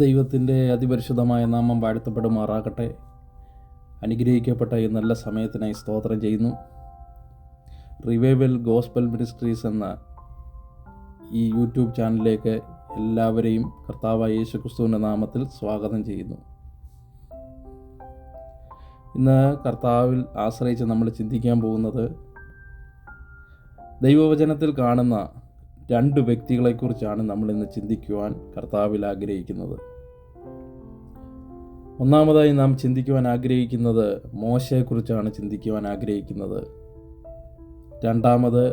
ദൈവത്തിന്റെ അതിപരിശുദ്ധമായ നാമം വാഴ്ത്തപ്പെടുമാറാകട്ടെ. അനുഗ്രഹിക്കപ്പെട്ട ഈ നല്ല സമയത്തിനായി സ്തോത്രം ചെയ്യുന്നു. റിവൈവൽ ഗോസ്ബൽ മിനിസ്ട്രീസ് എന്ന ഈ യൂട്യൂബ് ചാനലിലേക്ക് എല്ലാവരെയും കർത്താവായ യേശു ക്രിസ്തുവിന്റെ നാമത്തിൽ സ്വാഗതം ചെയ്യുന്നു. ഇന്ന് കർത്താവിൽ ആശ്രയിച്ച് നമ്മൾ ചിന്തിക്കാൻ പോകുന്നത് ദൈവവചനത്തിൽ കാണുന്ന രണ്ട് വ്യക്തികളെക്കുറിച്ചാണ് നമ്മൾ ഇന്ന് ചിന്തിക്കുവാൻ കർത്താവിൽ ആഗ്രഹിക്കുന്നത്. ഒന്നാമതായി നാം ചിന്തിക്കുവാൻ ആഗ്രഹിക്കുന്നത് മോശയെക്കുറിച്ചാണ് ചിന്തിക്കുവാൻ ആഗ്രഹിക്കുന്നത്. രണ്ടാമത്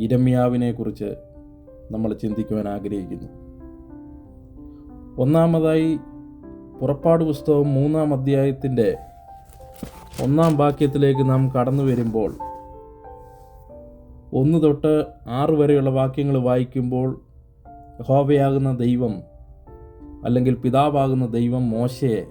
ഇരമ്യാവിനെക്കുറിച്ച് നമ്മൾ ചിന്തിക്കുവാൻ ആഗ്രഹിക്കുന്നു. ഒന്നാമതായി പുറപ്പാട് പുസ്തകം മൂന്നാം അധ്യായത്തിന്റെ ഒന്നാം വാക്യത്തിലേക്ക് നാം കടന്നു വരുമ്പോൾ ഒന്ന് തൊട്ട് ആറ് വരെയുള്ള വാക്യങ്ങൾ വായിക്കുമ്പോൾ ഹോവയാകുന്ന ദൈവം അല്ലെങ്കിൽ പിതാവാകുന്ന ദൈവം മോശയെ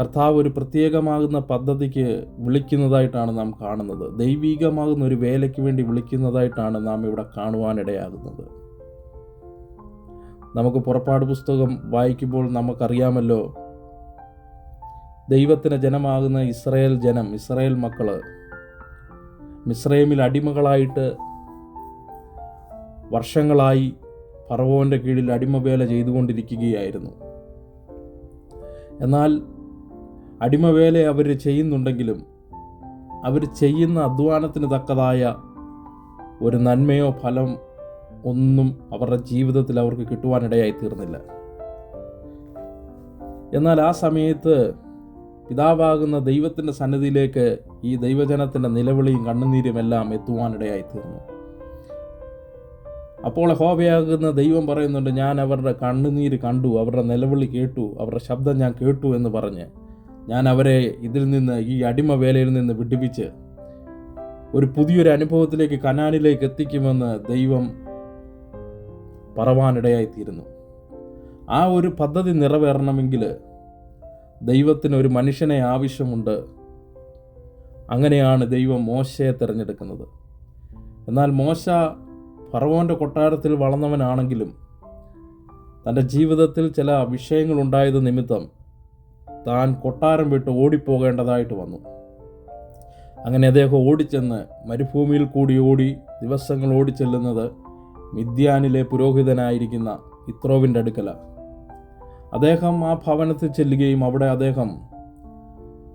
കർത്താവ് ഒരു പ്രത്യേകമാകുന്ന പദ്ധതിക്ക് വിളിക്കുന്നതായിട്ടാണ് നാം കാണുന്നത്. ദൈവീകമാകുന്ന ഒരു വേലയ്ക്ക് വേണ്ടി വിളിക്കുന്നതായിട്ടാണ് നാം ഇവിടെ കാണുവാനിടയാകുന്നത്. നമുക്ക് പുറപ്പാട് പുസ്തകം വായിക്കുമ്പോൾ നമുക്കറിയാമല്ലോ ദൈവത്തിന് ജനമാകുന്ന ഇസ്രയേൽ ജനം ഇസ്രയേൽ മക്കൾ മിസ്രൈമിൽ അടിമകളായിട്ട് വർഷങ്ങളായി ഫറവോന്റെ കീഴിൽ അടിമവേല ചെയ്തുകൊണ്ടിരിക്കുകയായിരുന്നു. എന്നാൽ അടിമവേല അവർ ചെയ്യുന്നുണ്ടെങ്കിലും അവർ ചെയ്യുന്ന അധ്വാനത്തിന് തക്കതായ ഒരു നന്മയോ ഫലം ഒന്നും അവരുടെ ജീവിതത്തിൽ അവർക്ക് കിട്ടുവാനിടയായി തീർന്നില്ല. എന്നാൽ ആ സമയത്ത് പിതാവാകുന്ന ദൈവത്തിന്റെ സന്നിധിയിലേക്ക് ഈ ദൈവജനത്തിന്റെ നിലവിളിയും കണ്ണുനീരും എല്ലാം എത്തുവാനിടയായി തീർന്നു അപ്പോൾ ഹോബയാകുന്ന ദൈവം പറയുന്നുണ്ട് ഞാൻ അവരുടെ കണ്ണുനീര് കണ്ടു അവരുടെ നിലവിളി കേട്ടു അവരുടെ ശബ്ദം ഞാൻ കേട്ടു എന്ന് പറഞ്ഞ് ഞാൻ അവരെ ഇതിൽ നിന്ന് ഈ അടിമ വേലയിൽ നിന്ന് വിടുവിച്ച് ഒരു പുതിയൊരു അനുഭവത്തിലേക്ക് കനാനിലേക്ക് എത്തിക്കുമെന്ന് ദൈവം പറവാനിടയായിത്തീരുന്നു. ആ ഒരു പദ്ധതി നിറവേറണമെങ്കിൽ ദൈവത്തിന് ഒരു മനുഷ്യനെ ആവശ്യമുണ്ട്. അങ്ങനെയാണ് ദൈവം മോശയെ തിരഞ്ഞെടുക്കുന്നത്. എന്നാൽ മോശ ഫറവോന്റെ കൊട്ടാരത്തിൽ വളർന്നവനാണെങ്കിലും തന്റെ ജീവിതത്തിൽ ചില വിഷയങ്ങളുണ്ടായത് നിമിത്തം താൻ കൊട്ടാരം വിട്ട് ഓടിപ്പോകേണ്ടതായിട്ട് വന്നു. അങ്ങനെ അദ്ദേഹം ഓടിച്ചെന്ന് മരുഭൂമിയിൽ കൂടി ഓടി ദിവസങ്ങൾ ഓടിച്ചെല്ലുന്നത് മിദ്യാനിലെ പുരോഹിതനായിരിക്കുന്ന ഇത്രോവിന്റെ അടുക്കല അദ്ദേഹം ആ ഭവനത്തിൽ ചെല്ലുകയും അവിടെ അദ്ദേഹം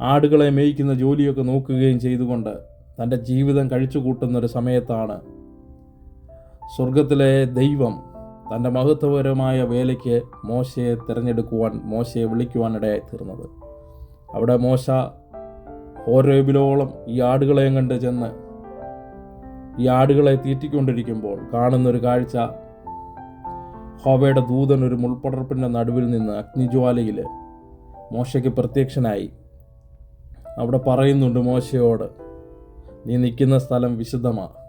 ആടുകളെ മേയ്ക്കുന്ന ജോലിയൊക്കെ നോക്കുകയും ചെയ്തുകൊണ്ട് തന്റെ ജീവിതം കഴിച്ചു കൂട്ടുന്നൊരു സമയത്താണ് സ്വർഗത്തിലെ ദൈവം തന്റെ മഹത്വപരമായ വേലയ്ക്ക് മോശയെ തിരഞ്ഞെടുക്കുവാൻ മോശയെ വിളിക്കുവാനിടയായി തീർന്നത്. അവിടെ മോശ ഓരോബിലോളം ഈ ആടുകളെയും കണ്ട് ചെന്ന് ഈ ആടുകളെ തീറ്റിക്കൊണ്ടിരിക്കുമ്പോൾ കാണുന്നൊരു കാഴ്ച ഹോവയുടെ ദൂതൻ ഒരു മുൾപ്പടർപ്പിന്റെ നടുവിൽ നിന്ന് അഗ്നിജ്വാലയിൽ മോശയ്ക്ക് പ്രത്യക്ഷനായി. അവിടെ പറയുന്നുണ്ട് മോശയോട് നീ നിൽക്കുന്ന സ്ഥലം വിശുദ്ധമാണ്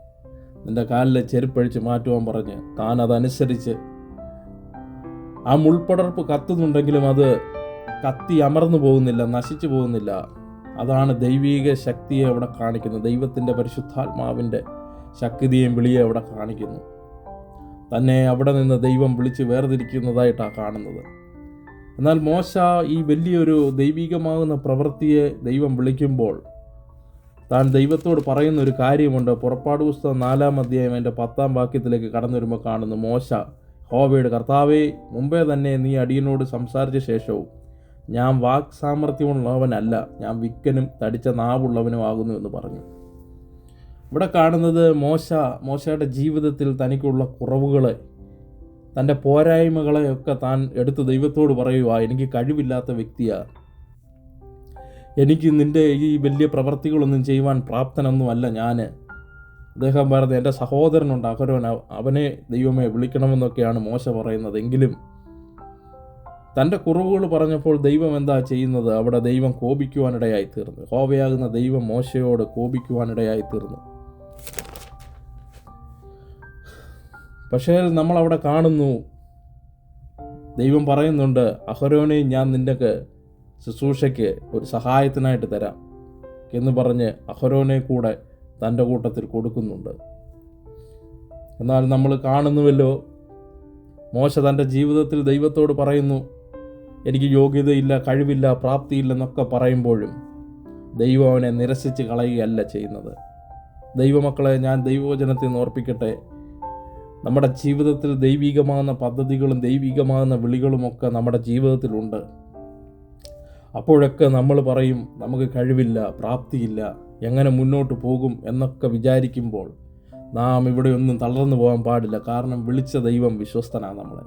നിന്റെ കാലിലെ ചെരുപ്പഴിച്ച് മാറ്റുവാൻ പറഞ്ഞ് താൻ അതനുസരിച്ച് ആ മുൾപ്പടർപ്പ് കത്തുന്നുണ്ടെങ്കിലും അത് കത്തി അമർന്നു പോകുന്നില്ല നശിച്ചു പോകുന്നില്ല. അതാണ് ദൈവീക ശക്തിയെ അവിടെ കാണിക്കുന്നത്. ദൈവത്തിന്റെ പരിശുദ്ധാത്മാവിന്റെ ശക്തിയെയും വിളിയെ അവിടെ കാണിക്കുന്നു. തന്നെ അവിടെ നിന്ന് ദൈവം വിളിച്ച് വേർതിരിക്കുന്നതായിട്ടാണ് കാണുന്നത്. എന്നാൽ മോശ ഈ വലിയൊരു ദൈവികമാകുന്ന പ്രവൃത്തിയെ ദൈവം വിളിക്കുമ്പോൾ താൻ ദൈവത്തോട് പറയുന്ന ഒരു കാര്യമുണ്ട്. പുറപ്പാട് പുസ്തകം നാലാം അധ്യായം എന്റെ പത്താം വാക്യത്തിലേക്ക് കടന്നു വരുമ്പോൾ കാണുന്നു മോശ ഹോവയുടെ കർത്താവേ മുമ്പേ തന്നെ നീ അടിയനോട് സംസാരിച്ച ശേഷവും ഞാൻ വാക് സാമർഥ്യമുള്ളവനല്ല ഞാൻ വിക്കനും തടിച്ച നാവുള്ളവനും ആകുന്നു എന്ന് പറഞ്ഞു. ഇവിടെ കാണുന്നത് മോശ മോശയുടെ ജീവിതത്തിൽ തനിക്കുള്ള കുറവുകളെ തന്റെ പോരായ്മകളെയൊക്കെ താൻ എടുത്ത് ദൈവത്തോട് പറയുക എനിക്ക് കഴിവില്ലാത്ത വ്യക്തിയാണ് എനിക്ക് നിന്റെ ഈ വലിയ പ്രവർത്തികളൊന്നും ചെയ്യുവാൻ പ്രാപ്തനൊന്നുമല്ല ഞാൻ അദ്ദേഹം പറഞ്ഞത് എന്റെ സഹോദരനുണ്ട് അഹരോൻ അവനെ ദൈവമേ വിളിക്കണമെന്നൊക്കെയാണ് മോശ പറയുന്നത്. എങ്കിലും തന്റെ കുറവുകൾ പറഞ്ഞപ്പോൾ ദൈവം എന്താ ചെയ്യുന്നത്? അവിടെ ദൈവം കോപിക്കുവാനിടയായി തീർന്നു. ഹോവയാകുന്ന ദൈവം മോശയോട് കോപിക്കുവാനിടയായി തീർന്നു. പക്ഷേ നമ്മൾ അവിടെ കാണുന്നു. ദൈവം പറയുന്നുണ്ട് അഹരോനെ ഞാൻ നിന്റെ ശുശ്രൂഷയ്ക്ക് ഒരു സഹായത്തിനായിട്ട് തരാം എന്ന് പറഞ്ഞ് അഹരോനെ കൂടെ തന്റെ കൂട്ടത്തിൽ കൊടുക്കുന്നുണ്ട്. എന്നാൽ നമ്മൾ കാണുന്നുവല്ലോ മോശ തന്റെ ജീവിതത്തിൽ ദൈവത്തോട് പറയുന്നു എനിക്ക് യോഗ്യതയില്ല കഴിവില്ല പ്രാപ്തിയില്ലെന്നൊക്കെ പറയുമ്പോഴും ദൈവം അവനെ നിരസിച്ച് കളയുകയല്ല ചെയ്യുന്നത്. ദൈവമക്കളെ ഞാൻ ദൈവവചനത്തിൽ നിന്ന് ഓർപ്പിക്കട്ടെ നമ്മുടെ ജീവിതത്തിൽ ദൈവികമാകുന്ന പദ്ധതികളും ദൈവികമാകുന്ന വിളികളുമൊക്കെ നമ്മുടെ ജീവിതത്തിലുണ്ട്. അപ്പോഴൊക്കെ നമ്മൾ പറയും നമുക്ക് കഴിവില്ല പ്രാപ്തിയില്ല എങ്ങനെ മുന്നോട്ട് പോകും എന്നൊക്കെ വിചാരിക്കുമ്പോൾ നാം ഇവിടെ ഒന്നും തളർന്നു പോകാൻ പാടില്ല. കാരണം വിളിച്ച ദൈവം വിശ്വസ്തനാണ് നമ്മളെ.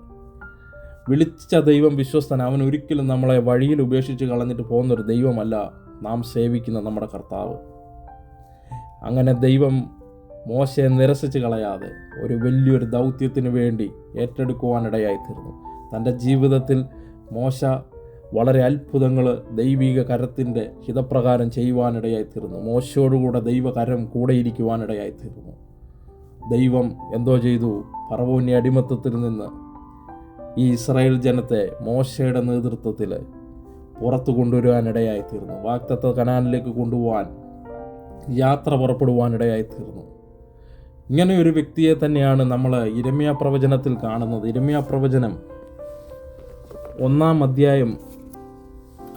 വിളിച്ച ദൈവം വിശ്വസ്തന അവൻ ഒരിക്കലും നമ്മളെ വഴിയിൽ ഉപേക്ഷിച്ച് കളഞ്ഞിട്ട് പോകുന്നൊരു ദൈവമല്ല നാം സേവിക്കുന്ന നമ്മുടെ കർത്താവ്. അങ്ങനെ ദൈവം മോശയെ നിരസിച്ച് കളയാതെ ഒരു വലിയൊരു ദൗത്യത്തിന് വേണ്ടി ഏറ്റെടുക്കുവാനിടയായിത്തീർന്നു. തന്റെ ജീവിതത്തിൽ മോശ വളരെ അത്ഭുതങ്ങൾ ദൈവിക കരത്തിന്റെ ഹിതപ്രകാരം ചെയ്യുവാനിടയായിത്തീർന്നു. മോശയോടുകൂടെ ദൈവകരം കൂടെ ഇരിക്കുവാനിടയായി തീർന്നു ദൈവം എന്തോ ചെയ്തു? പറവൂന്യ അടിമത്തത്തിൽ നിന്ന് ഈ ഇസ്രായേൽ ജനത്തെ മോശയുടെ നേതൃത്വത്തിൽ പുറത്തു കൊണ്ടുവരുവാനിടയായിത്തീർന്നു. വാക്തത്വ കനാലിലേക്ക് കൊണ്ടുപോകാൻ യാത്ര പുറപ്പെടുവാനിടയായി തീർന്നു ഇങ്ങനെ ഒരു വ്യക്തിയെ തന്നെയാണ് നമ്മൾ ഇരമ്യ പ്രവചനത്തിൽ കാണുന്നത്. ഇരമ്യ പ്രവചനം ഒന്നാം അധ്യായം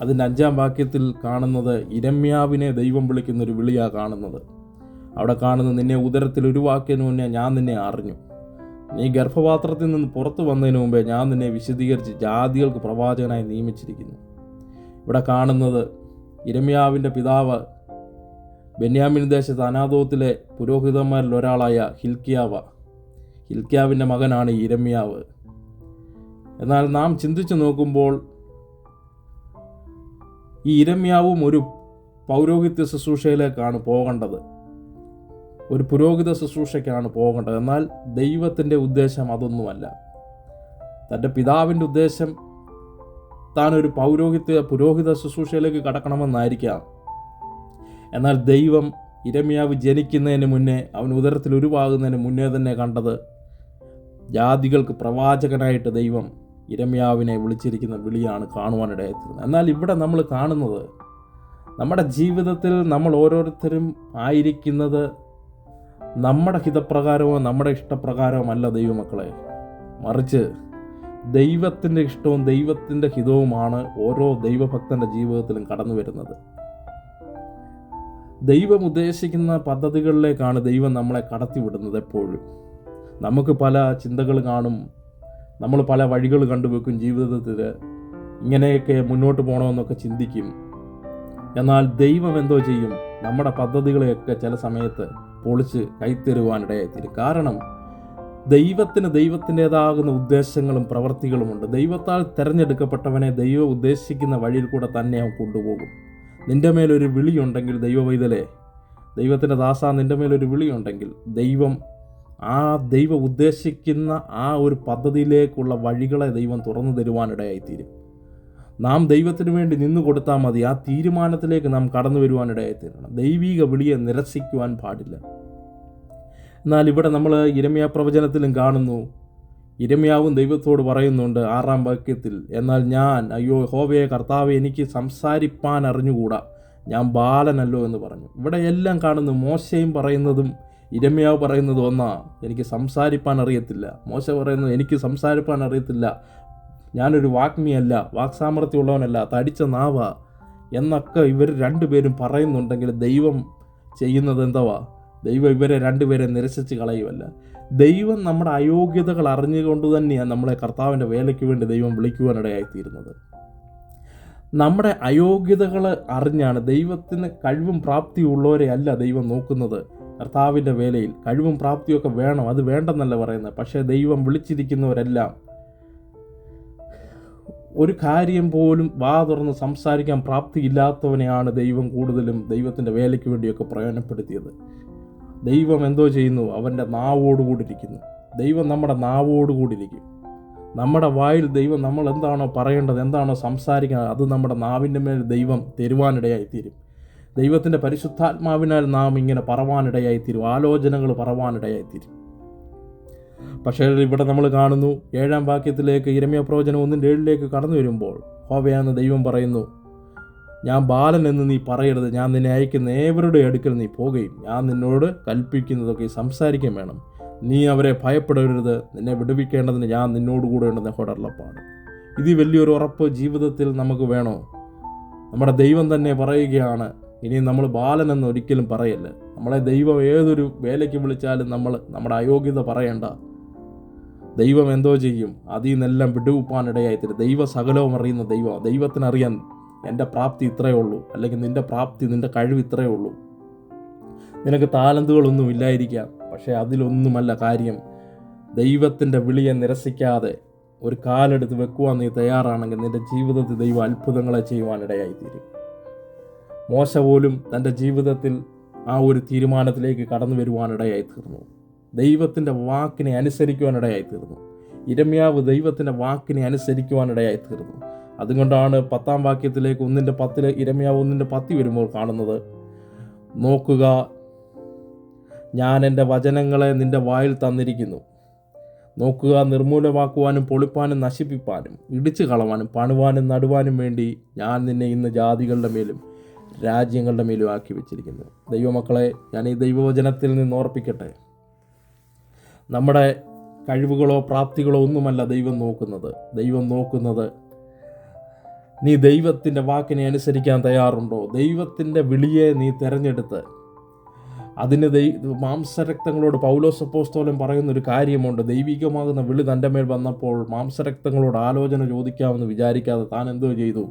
അതിന്റെ അഞ്ചാം വാക്യത്തിൽ കാണുന്നത് ഇരമ്യാവിനെ ദൈവം വിളിക്കുന്ന ഒരു വിളിയാണ് കാണുന്നത്. അവിടെ കാണുന്നത് നിന്നെ ഉദരത്തിൽ ഒരു വാക്കിന് മുന്നേ ഞാൻ നിന്നെ അറിഞ്ഞു. നീ ഗർഭപാത്രത്തിൽ നിന്ന് പുറത്തു വന്നതിന് മുമ്പേ ഞാൻ നിന്നെ വിശദീകരിച്ച് ജാതികൾക്ക് പ്രവാചകനായി നിയമിച്ചിരിക്കുന്നു. ഇവിടെ കാണുന്നത് ഇരമ്യാവിന്റെ പിതാവ് ബെന്യാമിൻ ദേശത്ത് അനാഥോത്തിലെ പുരോഹിതന്മാരിൽ ഒരാളായ ഹിൽക്കിയാവ. ഹിൽക്കിയാവിന്റെ മകനാണ് ഇരമ്യാവ് എന്നാൽ നാം ചിന്തിച്ചു നോക്കുമ്പോൾ ഈ ഇരമ്യാവും ഒരു പൗരോഹിത്യ ശുശ്രൂഷയിലേക്കാണ് പോകേണ്ടത്. ഒരു പുരോഹിത ശുശ്രൂഷയ്ക്കാണ് പോകേണ്ടത്. എന്നാൽ ദൈവത്തിന്റെ ഉദ്ദേശം അതൊന്നുമല്ല. തന്റെ പിതാവിന്റെ ഉദ്ദേശം താൻ ഒരു പൗരോഹിത്യ പുരോഹിത ശുശ്രൂഷയിലേക്ക് കടക്കണമെന്നായിരിക്കാം. എന്നാൽ ദൈവം ഇരമ്യാവ് ജനിക്കുന്നതിന് മുന്നേ അവൻ ഉദരത്തിൽ ഉരുവാകുന്നതിന് മുന്നേ തന്നെ കണ്ടത്. ജാതികൾക്ക് പ്രവാചകനായിട്ട് ദൈവം ഇരമ്യാവിനെ വിളിച്ചിരിക്കുന്ന വിളിയാണ് കാണുവാനിടയായിരുന്നത് എന്നാൽ ഇവിടെ നമ്മൾ കാണുന്നത് നമ്മുടെ ജീവിതത്തിൽ നമ്മൾ ഓരോരുത്തരും ആയിരിക്കുന്നത് നമ്മുടെ ഹിതപ്രകാരമോ നമ്മുടെ ഇഷ്ടപ്രകാരമോ അല്ല ദൈവമക്കളെ. മറിച്ച് ദൈവത്തിന്റെ ഇഷ്ടവും ദൈവത്തിന്റെ ഹിതവുമാണ് ഓരോ ദൈവഭക്തന്റെ ജീവിതത്തിലും കടന്നു വരുന്നത് ദൈവം ഉദ്ദേശിക്കുന്ന പദ്ധതികളിലേക്കാണ് ദൈവം നമ്മളെ കടത്തിവിടുന്നത് എപ്പോഴും. നമുക്ക് പല ചിന്തകൾ കാണും. നമ്മൾ പല വഴികൾ കണ്ടുവെക്കും ജീവിതത്തിൽ. ഇങ്ങനെയൊക്കെ മുന്നോട്ട് പോകണമെന്നൊക്കെ ചിന്തിക്കും. എന്നാൽ ദൈവം എന്തോ ചെയ്യും? നമ്മുടെ പദ്ധതികളെയൊക്കെ ചില സമയത്ത് പൊളിച്ച് കൈത്തരുവാനിടയായിത്തീരും. കാരണം ദൈവത്തിന് ദൈവത്തിന്റെതാകുന്ന ഉദ്ദേശങ്ങളും പ്രവൃത്തികളുമുണ്ട് ദൈവത്താൽ തിരഞ്ഞെടുക്കപ്പെട്ടവനെ ദൈവം ഉദ്ദേശിക്കുന്ന വഴിയിൽ കൂടെ തന്നെ അവൻ കൊണ്ടുപോകും. നിന്റെ മേലൊരു വിളിയുണ്ടെങ്കിൽ ദൈവവൈതലേ ദൈവത്തിന്റെ ദാസ നിന്റെ മേലൊരു വിളിയുണ്ടെങ്കിൽ ദൈവം ആ ദൈവം ഉദ്ദേശിക്കുന്ന ആ ഒരു പദ്ധതിയിലേക്കുള്ള വഴികളെ ദൈവം തുറന്നു തരുവാനിടയായിത്തീരും. നാം ദൈവത്തിന് വേണ്ടി നിന്നു കൊടുത്താൽ മതി. ആ തീരുമാനത്തിലേക്ക് നാം കടന്നു വരുവാനിടയായിത്തീരണം. ദൈവിക വിളിയെ നിരസിക്കുവാൻ പാടില്ല. എന്നാൽ ഇവിടെ നമ്മൾ ഇരമ്യ പ്രവചനത്തിലും കാണുന്നു ഇരമ്യാവും ദൈവത്തോട് പറയുന്നുണ്ട് ആറാം വാക്യത്തിൽ എന്നാൽ ഞാൻ അയ്യോ ഹോവയെ കർത്താവ് എനിക്ക് സംസാരിപ്പാൻ അറിഞ്ഞുകൂടാ? ഞാൻ ബാലനല്ലോ എന്ന് പറഞ്ഞു. ഇവിടെ എല്ലാം കാണുന്നു മോശയും പറയുന്നതും ഇരമ്യാവ് പറയുന്നത് ഒന്നാ എനിക്ക് സംസാരിപ്പാൻ അറിയത്തില്ല. മോശ പറയുന്നത് എനിക്ക് സംസാരിപ്പാൻ അറിയത്തില്ല. ഞാനൊരു വാഗ്മിയല്ല വാക്സാമർത്ഥ്യമുള്ളവനല്ല തടിച്ച നാവ. എന്നൊക്കെ ഇവർ രണ്ടുപേരും പറയുന്നുണ്ടെങ്കിൽ ദൈവം ചെയ്യുന്നത് എന്തവാ? ദൈവം ഇവരെ രണ്ടുപേരെ നിരസിച്ച് കളയുമല്ല ദൈവം നമ്മുടെ അയോഗ്യതകൾ അറിഞ്ഞുകൊണ്ട് തന്നെയാണ് നമ്മളെ കർത്താവിന്റെ വേലയ്ക്ക് വേണ്ടി ദൈവം വിളിക്കുവാനിടയായിത്തീരുന്നത്. നമ്മുടെ അയോഗ്യതകൾ അറിഞ്ഞാണ് ദൈവത്തിന് കഴിവും പ്രാപ്തിയുള്ളവരെ അല്ല ദൈവം നോക്കുന്നത്. കർത്താവിന്റെ വേലയിൽ കഴിവും പ്രാപ്തിയൊക്കെ വേണം അത് വേണ്ടെന്നല്ല പറയുന്നത്. പക്ഷേ ദൈവം വിളിച്ചിരിക്കുന്നവരെല്ലാം ഒരു കാര്യം പോലും വാ തുറന്ന് സംസാരിക്കാൻ പ്രാപ്തിയില്ലാത്തവനെയാണ് ദൈവം കൂടുതലും ദൈവത്തിന്റെ വേലയ്ക്ക് വേണ്ടിയൊക്കെ പ്രയോജനപ്പെടുത്തിയത്. ദൈവം എന്തോ ചെയ്യുന്നു അവന്റെ നാവോടുകൂടിരിക്കുന്നു ദൈവം നമ്മുടെ നാവോടുകൂടിരിക്കും നമ്മുടെ വായിൽ ദൈവം നമ്മൾ എന്താണോ പറയേണ്ടത് എന്താണോ സംസാരിക്കുന്നത് അത് നമ്മുടെ നാവിന്റെ മേൽ ദൈവം തരുവാനിടയായിത്തീരും. ദൈവത്തിന്റെ പരിശുദ്ധാത്മാവിനാൽ നാം ഇങ്ങനെ പറവാനിടയായിത്തീരും ആലോചനകൾ പറവാനിടയായിത്തീരും. പക്ഷേ ഇവിടെ നമ്മൾ കാണുന്നു ഏഴാം വാക്യത്തിലേക്ക് ഇരമ്യ പ്രവചനം ഒന്നിന്റെ ഏഴിലേക്ക് കടന്നു വരുമ്പോൾ ഹോവയാന്ന് ദൈവം പറയുന്നു ഞാൻ ബാലൻ എന്ന് നീ പറയരുത്. ഞാൻ നിന്നെ അയക്കുന്ന ഏവരുടെ അടുക്കൽ നീ പോകുകയും ഞാൻ നിന്നോട് കൽപ്പിക്കുന്നതൊക്കെ സംസാരിക്കുകയും വേണം. നീ അവരെ ഭയപ്പെടരുത്. നിന്നെ വിടുവിക്കേണ്ടതിന് ഞാൻ നിന്നോടുകൂടെ ഉണ്ടെന്ന് യഹോടർലപ്പാട് ഇത് വലിയൊരു ഉറപ്പ് ജീവിതത്തിൽ നമുക്ക് വേണോ? നമ്മുടെ ദൈവം തന്നെ പറയുകയാണ് ഇനി നമ്മൾ ബാലൻ ബാലനെന്ന് ഒരിക്കലും പറയല്ല? നമ്മളെ ദൈവം ഏതൊരു വേലയ്ക്ക് വിളിച്ചാലും നമ്മൾ നമ്മുടെ അയോഗ്യത പറയണ്ട. ദൈവം എന്തോ ചെയ്യും. അതിൽ നിന്നെല്ലാം വിടുവിപ്പാനിടയായിത്തരും. ദൈവ സകലവും അറിയുന്ന ദൈവം. ദൈവത്തിനറിയാൻ എന്റെ പ്രാപ്തി ഇത്രയേ ഉള്ളൂ. അല്ലെങ്കിൽ നിന്റെ പ്രാപ്തി നിന്റെ കഴിവ് ഇത്രയേ ഉള്ളൂ. നിനക്ക് താലന്തുകളൊന്നും ഇല്ലായിരിക്കാം. പക്ഷേ അതിലൊന്നുമല്ല കാര്യം. ദൈവത്തിന്റെ വിളിയെ നിരസിക്കാതെ ഒരു കാലെടുത്ത് വെക്കുവാൻ നീ തയ്യാറാണെങ്കിൽ നിന്റെ ജീവിതത്തിൽ ദൈവം അത്ഭുതങ്ങളെ ചെയ്യുവാനിടയായിത്തീരും. മോശ പോലും തന്റെ ജീവിതത്തിൽ ആ ഒരു തീരുമാനത്തിലേക്ക് കടന്നു വരുവാനിടയായി തീർന്നു ദൈവത്തിന്റെ വാക്കിനെ അനുസരിക്കുവാനിടയായി തീർന്നു ഇരമ്യാവ് ദൈവത്തിന്റെ വാക്കിനെ അനുസരിക്കുവാനിടയായി തീർന്നു അതുകൊണ്ടാണ് പത്താം വാക്യത്തിലേക്ക് ഒന്നിന്റെ പത്തിൽ ഇരമ്യാവ് ഒന്നിന്റെ പത്തി വരുമ്പോൾ കാണുന്നത്. നോക്കുക ഞാൻ എന്റെ വചനങ്ങളെ നിന്റെ വായിൽ തന്നിരിക്കുന്നു. നോക്കുക നിർമൂലമാക്കുവാനും പൊളിപ്പാനും നശിപ്പിപ്പാനും ഇടിച്ചു കളവാനും പണുവാനും നടുവാനും വേണ്ടി ഞാൻ നിന്നെ ഇന്ന് ജാതികളുടെ മേലും രാജ്യങ്ങളുടെ മേലും ആക്കി വെച്ചിരിക്കുന്നു. ദൈവമക്കളെ ഞാൻ ഈ ദൈവവചനത്തിൽ നിന്ന് ഓർപ്പിക്കട്ടെ. നമ്മുടെ കഴിവുകളോ പ്രാപ്തികളോ ഒന്നുമല്ല ദൈവം നോക്കുന്നത്. ദൈവം നോക്കുന്നത് നീ ദൈവത്തിന്റെ വാക്കിനെ അനുസരിക്കാൻ തയ്യാറുണ്ടോ? ദൈവത്തിന്റെ വിളിയെ നീ തിരഞ്ഞെടുത്ത്. അതിന് ദൈ മാംസരക്തങ്ങളോട് പൗലോസപ്പോസ്തോലം പറയുന്നൊരു കാര്യമുണ്ട്. ദൈവികമാകുന്ന വിളി തന്റെ മേൽ വന്നപ്പോൾ മാംസരക്തങ്ങളോട് ആലോചന ചോദിക്കാമെന്ന് വിചാരിക്കാതെ താൻ എന്തോ ചെയ്തു?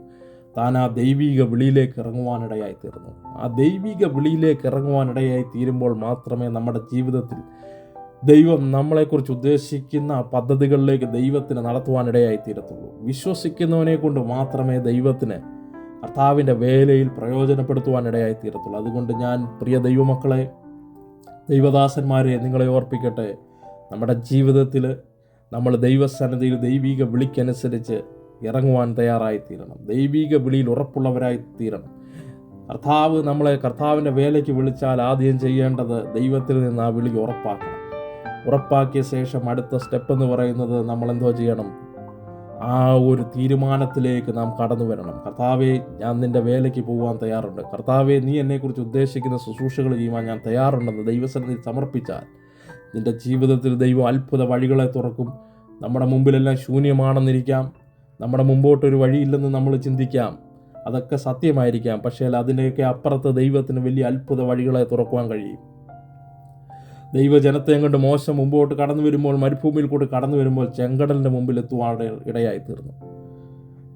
താൻ ആ ദൈവിക വിളിയിലേക്ക് ഇറങ്ങുവാനിടയായി തീർന്നു ആ ദൈവിക വിളിയിലേക്ക് ഇറങ്ങുവാനിടയായി തീരുമ്പോൾ മാത്രമേ നമ്മുടെ ജീവിതത്തിൽ ദൈവം നമ്മളെക്കുറിച്ച് ഉദ്ദേശിക്കുന്ന പദ്ധതികളിലേക്ക് ദൈവത്തിന് നടത്തുവാനിടയായി തീരത്തുള്ളൂ. വിശ്വസിക്കുന്നവനെ കൊണ്ട് മാത്രമേ ദൈവത്തിന് കർത്താവിന്റെ വേലയിൽ പ്രയോജനപ്പെടുത്തുവാനിടയായി തീരത്തുള്ളൂ. അതുകൊണ്ട് ഞാൻ പ്രിയ ദൈവമക്കളെ ദൈവദാസന്മാരെ നിങ്ങളെ ഓർപ്പിക്കട്ടെ. നമ്മുടെ ജീവിതത്തിൽ നമ്മൾ ദൈവസന്നദ്ധയിൽ ദൈവിക വിളിക്കനുസരിച്ച് ഇറങ്ങുവാൻ തയ്യാറായി തീരണം. ദൈവിക വിളിയിൽ ഉറപ്പുള്ളവരായി തീരണം. കർത്താവ് നമ്മളെ കർത്താവിന്റെ വേലയ്ക്ക് വിളിച്ചാൽ ആദ്യം ചെയ്യേണ്ടത് ദൈവത്തിൽ നിന്ന് ആ വിളി ഉറപ്പാക്കണം. ഉറപ്പാക്കിയ ശേഷം അടുത്ത സ്റ്റെപ്പ് എന്ന് പറയുന്നത് നമ്മൾ എന്തോ ചെയ്യണം? ആ ഒരു തീരുമാനത്തിലേക്ക് നാം കടന്നു വരണം. കർത്താവെ ഞാൻ നിന്റെ വേലയ്ക്ക് പോകാൻ തയ്യാറുണ്ട്. കർത്താവെ നീ എന്നെക്കുറിച്ച് ഉദ്ദേശിക്കുന്ന ശുശ്രൂഷകൾ ചെയ്യുവാൻ ഞാൻ തയ്യാറുണ്ടെന്ന് ദൈവസന്നിധി സമർപ്പിച്ചാൽ നിന്റെ ജീവിതത്തിൽ ദൈവം അത്ഭുത വഴികളെ തുറക്കും. നമ്മുടെ മുമ്പിലെല്ലാം ശൂന്യമാണെന്നിരിക്കാം. നമ്മുടെ മുമ്പോട്ടൊരു വഴിയില്ലെന്ന് നമ്മൾ ചിന്തിക്കാം. അതൊക്കെ സത്യമായിരിക്കാം. പക്ഷേ അതിന്റെയൊക്കെ അപ്പുറത്ത് ദൈവത്തിന് വലിയ അത്ഭുത വഴികളെ തുറക്കുവാൻ കഴിയും. ദൈവജനത്തെ കൊണ്ട് മോശം മുമ്പോട്ട് കടന്നു വരുമ്പോൾ മരുഭൂമിയിൽ കൂടി കടന്നു വരുമ്പോൾ ചെങ്കടലിന്റെ മുമ്പിൽ എത്തുവാടെ ഇടയായി തീർന്നു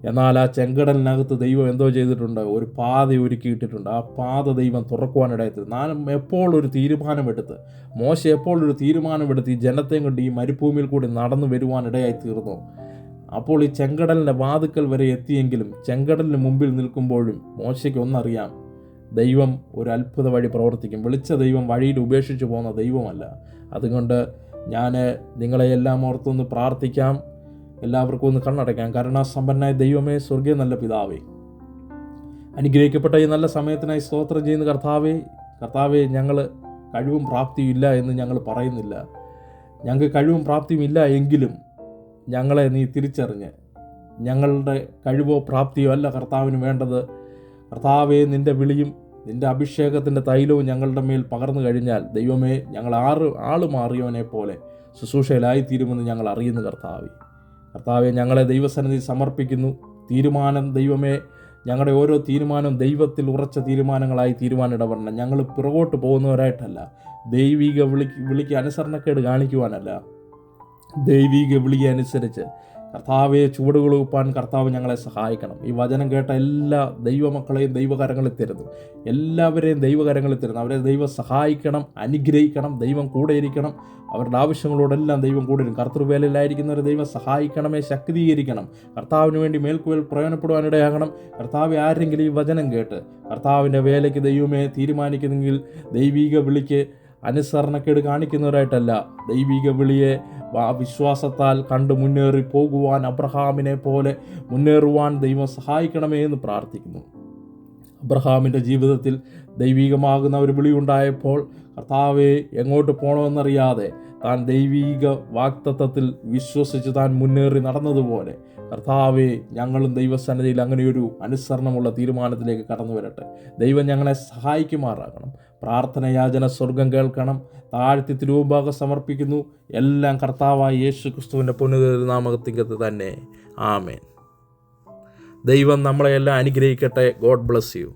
എന്നാൽ ആ ചെങ്കടലിനകത്ത് ദൈവം എന്തോ ചെയ്തിട്ടുണ്ട്? ഒരു പാത ഒരുക്കിയിട്ടിട്ടുണ്ട് ആ പാത ദൈവം തുറക്കുവാനിടയായി ഞാൻ എപ്പോൾ ഒരു തീരുമാനമെടുത്ത് മോശ എപ്പോൾ ഒരു തീരുമാനമെടുത്ത് ഈ ജനത്തെയും കൊണ്ട് ഈ മരുഭൂമിയിൽ കൂടി നടന്നു വരുവാനിടയായി തീർന്നു അപ്പോൾ ഈ ചെങ്കടലിന്റെ വാതുക്കൽ വരെ എത്തിയെങ്കിലും ചെങ്കടലിന് മുമ്പിൽ നിൽക്കുമ്പോഴും മോശയ്ക്ക് ഒന്നറിയാം ദൈവം ഒരു അത്ഭുത വഴി പ്രവർത്തിക്കും. വിളിച്ച ദൈവം വഴിയിൽ ഉപേക്ഷിച്ച് പോകുന്ന ദൈവമല്ല. അതുകൊണ്ട് ഞാൻ നിങ്ങളെ എല്ലാം ഓർത്തൊന്ന് പ്രാർത്ഥിക്കാം. എല്ലാവർക്കും ഒന്ന് കണ്ണടയ്ക്കാം. കരുണാസമ്പന്നായ ദൈവമേ സ്വർഗീയ നല്ല പിതാവേ അനുഗ്രഹിക്കപ്പെട്ട ഈ നല്ല സമയത്തിനായി സ്തോത്രം ചെയ്യുന്ന കർത്താവേ കർത്താവെ ഞങ്ങൾ കഴിവും പ്രാപ്തിയും ഇല്ല എന്ന് ഞങ്ങൾ പറയുന്നില്ല. ഞങ്ങൾക്ക് കഴിവും പ്രാപ്തിയും ഇല്ല എങ്കിലും ഞങ്ങളെ നീ തിരിച്ചറിഞ്ഞ് ഞങ്ങളുടെ കഴിവോ പ്രാപ്തിയോ അല്ല കർത്താവിന് വേണ്ടത്. കർത്താവെ നിന്റെ വിളിയും നിന്റെ അഭിഷേകത്തിന്റെ തൈലവും ഞങ്ങളുടെ മേൽ പകർന്നു കഴിഞ്ഞാൽ ദൈവമേ ഞങ്ങൾ ആറ് ആൾ മാറിയവനെ പോലെ ശുശ്രൂഷയിലായിത്തീരുമെന്ന് ഞങ്ങൾ അറിയുന്നു കർത്താവെ. കർത്താവെ ഞങ്ങളെ ദൈവസന്നിധി സമർപ്പിക്കുന്നു. തീരുമാനം ദൈവമേ ഞങ്ങളുടെ ഓരോ തീരുമാനവും ദൈവത്തിൽ ഉറച്ച തീരുമാനങ്ങളായി തീരുമാനിടപെടണം ഞങ്ങൾ പുറകോട്ട് പോകുന്നവരായിട്ടല്ല ദൈവിക വിളിക്ക് വിളിക്ക് അനുസരണക്കേട് കാണിക്കുവാനല്ല. ദൈവിക വിളി അനുസരിച്ച് കർത്താവെ ചുവടുകൾ കൊളുപ്പാൻ കർത്താവ് ഞങ്ങളെ സഹായിക്കണം. ഈ വചനം കേട്ട എല്ലാ ദൈവമക്കളെയും ദൈവകരങ്ങളിൽ തരുന്നു. എല്ലാവരെയും ദൈവകരങ്ങളിൽ തരുന്നു. അവരെ ദൈവം സഹായിക്കണം അനുഗ്രഹിക്കണം ദൈവം കൂടെ ഇരിക്കണം അവരുടെ ആവശ്യങ്ങളോടെല്ലാം ദൈവം കൂടെ കർത്തൃവേലയിലായിരിക്കുന്നവരെ ദൈവം സഹായിക്കണമേ ശക്തീകരിക്കണം. കർത്താവിന് വേണ്ടി മേൽക്കുവേൽ പ്രയോജനപ്പെടുവാനിടയാകണം. കർത്താവ് ആരെങ്കിലും ഈ വചനം കേട്ട് കർത്താവിന്റെ വേലയ്ക്ക് ദൈവമേ തീരുമാനിക്കുന്നെങ്കിൽ ദൈവിക വിളിക്ക് അനുസരണക്കേട് കാണിക്കുന്നവരായിട്ടല്ല ദൈവിക വിളിയെ ആ വിശ്വാസത്താൽ കണ്ട് മുന്നേറി പോകുവാൻ അബ്രഹാമിനെ പോലെ മുന്നേറുവാൻ ദൈവം സഹായിക്കണമേ എന്ന് പ്രാർത്ഥിക്കുന്നു. അബ്രഹാമിന്റെ ജീവിതത്തിൽ ദൈവികമാകുന്ന ഒരു വിളിയുണ്ടായപ്പോൾ കർത്താവെ എങ്ങോട്ട് പോകണമെന്നറിയാതെ താൻ ദൈവീക വാക്തത്വത്തിൽ വിശ്വസിച്ച് താൻ മുന്നേറി നടന്നതുപോലെ കർത്താവെ ഞങ്ങളും ദൈവസന്നിധിയിൽ അങ്ങനെയൊരു അനുസരണമുള്ള തീരുമാനത്തിലേക്ക് കടന്നു വരട്ടെ ദൈവം ഞങ്ങളെ സഹായിക്കുമാറാകണം. പ്രാർത്ഥനയാചന സ്വർഗം കേൾക്കണം. താഴ്ത്തി തിരുവുമ്പാകം സമർപ്പിക്കുന്നു. എല്ലാം കർത്താവായ യേശു ക്രിസ്തുവിന്റെ പുനരുനാമകത്തിങ്കത്ത് തന്നെ. ആമേൻ. ദൈവം നമ്മളെയെല്ലാം അനുഗ്രഹിക്കട്ടെ. God bless you.